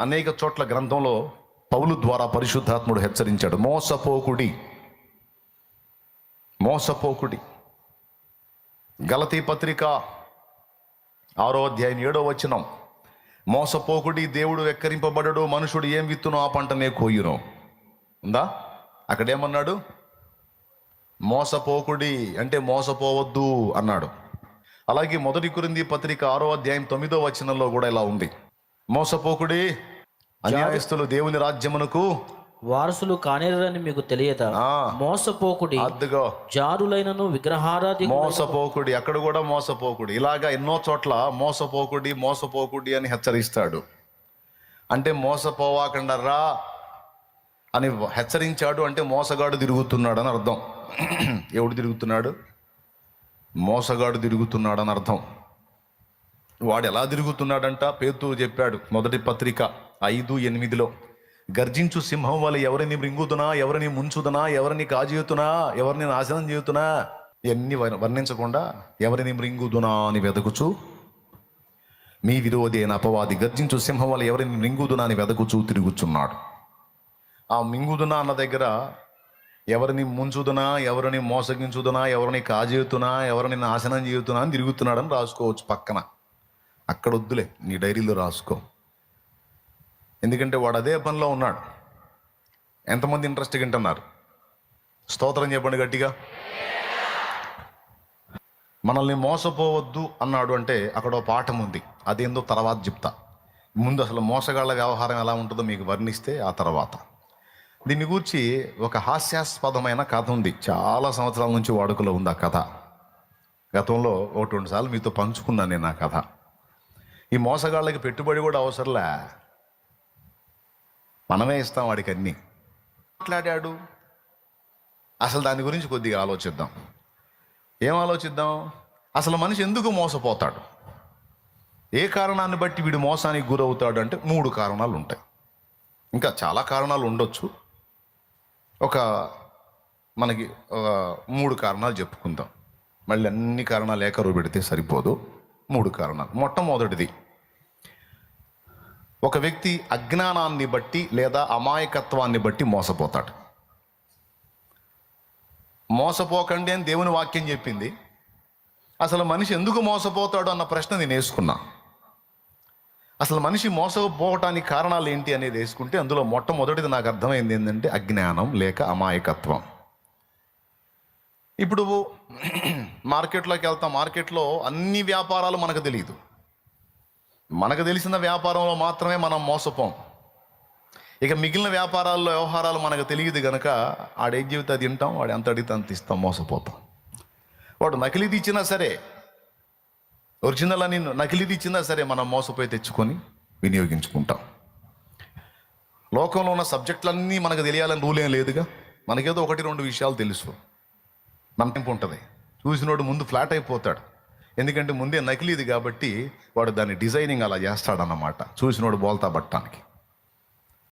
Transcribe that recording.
అనేక చోట్ల గ్రంథంలో పౌలు ద్వారా పరిశుద్ధాత్ముడు హెచ్చరించాడు. మోసపోకుడి. మోసపోకుడి. గలతీ పత్రిక ఆరో అధ్యాయం ఏడో వచనం. మోసపోకుడి దేవుడు వెక్కరింపబడడు మనుషుడు ఏం విత్తునో ఆ పంటనే కోయును. ఉందా? అక్కడేమన్నాడు? మోసపోకుడి అంటే మోసపోవద్దు అన్నాడు. అలాగే మొదటి కురింది పత్రిక ఆరో అధ్యాయం తొమ్మిదో వచనంలో కూడా ఇలా ఉంది. మోసపోకుడి అన్యాయస్తులు దేవుని రాజ్యమునకు వారసులు కానేరని మీకు తెలియదా. మోసపోకుడి అద్దుగో. జారులైనను విగ్రహారాధి మోసపోకుడి అక్కడ కూడా మోసపోకుడి. ఇలాగా ఎన్నో చోట్ల మోసపోకుడి మోసపోకుడి అని హెచ్చరిస్తాడు. అంటే మోసపోవాకుండా రా అని హెచ్చరించాడు అంటే మోసగాడు తిరుగుతున్నాడు అని అర్థం. ఎవడు తిరుగుతున్నాడు? మోసగాడు తిరుగుతున్నాడు అని అర్థం. వాడు ఎలా తిరుగుతున్నాడంట? పేతూ చెప్పాడు మొదటి పత్రిక. ఐదు ఎనిమిదిలో గర్జించు సింహం వల్ల ఎవరిని మృంగుతున్నా ఎవరిని ముంచుతున్నా ఎవరిని కాజేతున్నా ఎవరిని నాశనం చేయుతున్నా ఇవన్నీ వర్ణ- వర్ణించకుండా ఎవరిని మృంగుదునా అని వెదకుచు మీ విరోధి అయిన అపవాది గర్జించు సింహం వల్ల ఎవరిని మృంగుదునా అని వెదకుచూ తిరుగుచున్నాడు. ఆ మింగుదునా అన్న దగ్గర ఎవరిని ముంచుదునా ఎవరిని మోసగించుదునా ఎవరిని కాజేతునా ఎవరిని నాశనం చేయుతున్నా అని తిరుగుతున్నాడని రాసుకోవచ్చు పక్కన. అక్కడ వద్దులే నీ డైరీలో రాసుకో. ఎందుకంటే వాడు అదే పనిలో ఉన్నాడు. ఎంతమంది ఇంట్రెస్ట్ వింటున్నారు? స్తోత్రం చెప్పండి గట్టిగా. మనల్ని మోసపోవద్దు అన్నాడు అంటే అక్కడ పాఠం ఉంది. అదేందో తర్వాత చెప్తా. ముందు అసలు మోసగాళ్ళ వ్యవహారం ఎలా ఉంటుందో మీకు వర్ణిస్తే ఆ తర్వాత. దీని గురించి ఒక హాస్యాస్పదమైన కథ ఉంది. చాలా సంవత్సరాల నుంచి వాడుకలో ఉంది ఆ కథ. గతంలో ఒకటి రెండు సార్లు మీతో పంచుకున్నాను నేను ఆ కథ. ఈ మోసగాళ్ళకి పెట్టుబడి కూడా అవసరంలే. మనమే ఇస్తాం వాడికి అన్నీ మాట్లాడాడు. అసలు దాని గురించి కొద్దిగా ఆలోచిద్దాం. ఏం ఆలోచిద్దాం? అసలు మనిషి ఎందుకు మోసపోతాడు? ఏ కారణాన్ని బట్టి వీడు మోసానికి గురవుతాడు అంటే మూడు కారణాలు ఉంటాయి. ఇంకా చాలా కారణాలు ఉండొచ్చు. ఒక మనకి ఒక మూడు కారణాలు చెప్పుకుందాం. మళ్ళీ అన్ని కారణాలు ఏకరువు పెడితే సరిపోదు. మూడు కారణాలు. మొట్టమొదటిది ఒక వ్యక్తి అజ్ఞానాన్ని బట్టి లేదా అమాయకత్వాన్ని బట్టి మోసపోతాడు. మోసపోకండి అని దేవుని వాక్యం చెప్పింది. అసలు మనిషి ఎందుకు మోసపోతాడు అన్న ప్రశ్న నేను వేసుకున్నా. అసలు మనిషి మోసపోవటానికి కారణాలు ఏంటి అనేది వేసుకుంటే అందులో మొట్టమొదటిది నాకు అర్థమైంది ఏంటంటే అజ్ఞానం లేక అమాయకత్వం. ఇప్పుడు మార్కెట్లోకి వెళ్తాం. మార్కెట్లో అన్ని వ్యాపారాలు మనకు తెలియదు మనకు తెలిసిన వ్యాపారంలో మాత్రమే మనం మోసపోం. ఇక మిగిలిన వ్యాపారాల్లో వ్యవహారాలు మనకు తెలియదు గనక ఆడే జీవితం తింటాం వాడు ఎంత అడిగితే అంత ఇస్తాం మోసపోతాం. వాడు నకిలీది ఇచ్చినా సరే ఒరిజినల్ అని నకిలీది ఇచ్చినా సరే మనం మోసపోయి తెచ్చుకొని వినియోగించుకుంటాం. లోకంలో ఉన్న సబ్జెక్టులన్నీ మనకు తెలియాలని రూల్ ఏం లేదుగా? మనకేదో ఒకటి రెండు విషయాలు తెలుసు. నమ్మకం ఉంటుంది. చూసినోడు ముందు ఫ్లాట్ అయిపోతాడు. ఎందుకంటే ముందే నకిలీది కాబట్టి వాడు దాన్ని డిజైనింగ్ అలా చేస్తాడన్నమాట. చూసినోడు బోల్తా పట్టడానికి